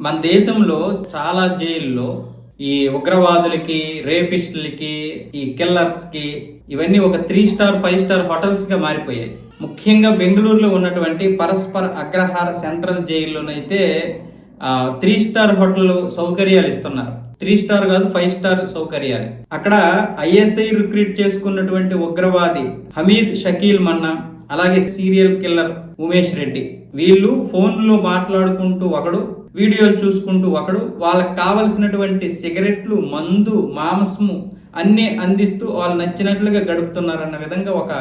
మన దేశంలో చాలా జైల్లో ఈ ఉగ్రవాదులకి రేపిస్టులకి ఈ కిల్లర్స్కి ఇవన్నీ ఒక త్రీ స్టార్ ఫైవ్ స్టార్ హోటల్స్గా మారిపోయాయి. ముఖ్యంగా బెంగళూరులో ఉన్నటువంటి పరస్పర అగ్రహార సెంట్రల్ జైల్లోనైతే త్రీ స్టార్ హోటల్ సౌకర్యాలు ఇస్తున్నారు. త్రీ స్టార్ కాదు ఫైవ్ స్టార్ సౌకర్యాలు. అక్కడ ఐఎస్ఐ రిక్రూట్ చేసుకున్నటువంటి ఉగ్రవాది హమీద్ షకీల్ మన్నా అలాగే సీరియల్ కిల్లర్ ఉమేష్ రెడ్డి. వీళ్ళు ఫోన్లో మాట్లాడుకుంటూ ఒకడు వీడియోలు చూసుకుంటూ ఒకడు వాళ్ళకి కావలసినటువంటి సిగరెట్లు మందు మాంసము అన్నీ అందిస్తూ వాళ్ళు నచ్చినట్లుగా గడుపుతున్నారన్న విధంగా ఒక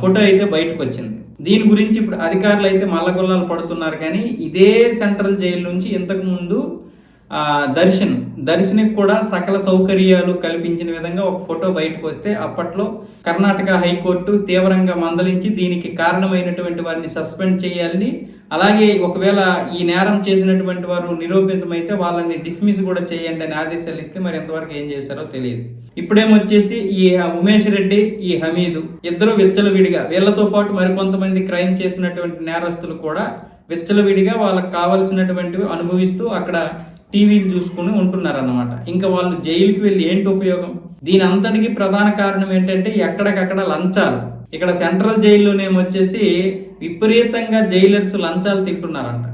ఫోటో అయితే బయటకు వచ్చింది దీని గురించి ఇప్పుడు అధికారులు అయితే మల్లగొల్లాలు పడుతున్నారు కానీ ఇదే సెంట్రల్ జైలు నుంచి ఇంతకు ముందు దర్శన్. దర్శన్కి కూడా సకల సౌకర్యాలు కల్పించిన విధంగా ఒక ఫోటో బయటకు వస్తే అప్పట్లో కర్ణాటక హైకోర్టు తీవ్రంగా మందలించి దీనికి కారణమైనటువంటి వారిని సస్పెండ్ చేయాలని అలాగే ఒకవేళ ఈ నేరం చేసినటువంటి వారు నిరూపితమైతే వాళ్ళని డిస్మిస్ కూడా చేయండి అని ఆదేశాలు ఇస్తే మరి ఎంతవరకు ఏం చేశారో తెలియదు. ఇప్పుడేమొచ్చేసి ఈ ఉమేష్ రెడ్డి ఈ హమీదు ఇద్దరు విచ్చలవిడిగా వీళ్ళతో పాటు మరికొంతమంది క్రైమ్ చేసినటువంటి నేరస్తులు కూడా విచ్చలవిడిగా వాళ్ళకి కావలసినటువంటివి అనుభవిస్తూ అక్కడ టీవీలు చూసుకుని ఉంటున్నారన్నమాట. ఇంకా వాళ్ళు జైలుకి వెళ్ళి ఏంటి ఉపయోగం? దీని అంతటికి ప్రధాన కారణం ఏంటంటే ఎక్కడికక్కడ లంచాలు. ఇక్కడ సెంట్రల్ జైల్లోనేమొచ్చేసి విపరీతంగా జైలర్స్ లంచాలు తింటున్నారంట.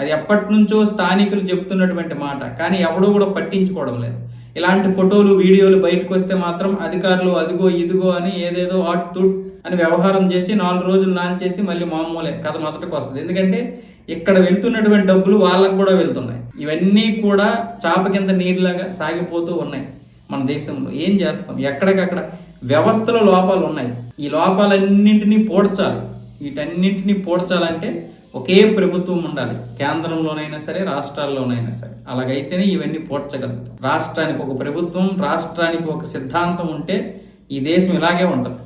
అది ఎప్పటి నుంచో స్థానికులు చెబుతున్నటువంటి మాట. కానీ ఎవడూ కూడా పట్టించుకోవడం లేదు. ఇలాంటి ఫోటోలు వీడియోలు బయటకు వస్తే మాత్రం అధికారులు అదిగో ఇదిగో అని ఏదేదో ఆట్ తుట్ అని వ్యవహారం చేసి నాలుగు రోజులు నాంచేసి మళ్ళీ మామూలే కథ మొదటికి వస్తుంది. ఎందుకంటే ఇక్కడ వెళ్తున్నటువంటి డబ్బులు వాళ్ళకు కూడా వెళ్తున్నాయి. ఇవన్నీ కూడా చాప కింద నీరులాగా సాగిపోతూ ఉన్నాయి మన దేశంలో. ఏం చేస్తాం? ఎక్కడికక్కడ వ్యవస్థలో లోపాలు ఉన్నాయి. ఈ లోపాలన్నింటినీ పోడ్చాలి. వీటన్నింటినీ పోడ్చాలంటే ఒకే ప్రభుత్వం ఉండాలి. కేంద్రంలోనైనా సరే రాష్ట్రాల్లోనైనా సరే. అలాగైతేనే ఇవన్నీ పోడ్చగలుగుతాం. రాష్ట్రానికి ఒక ప్రభుత్వం రాష్ట్రానికి ఒక సిద్ధాంతం ఉంటే ఈ దేశం ఇలాగే ఉంటుంది.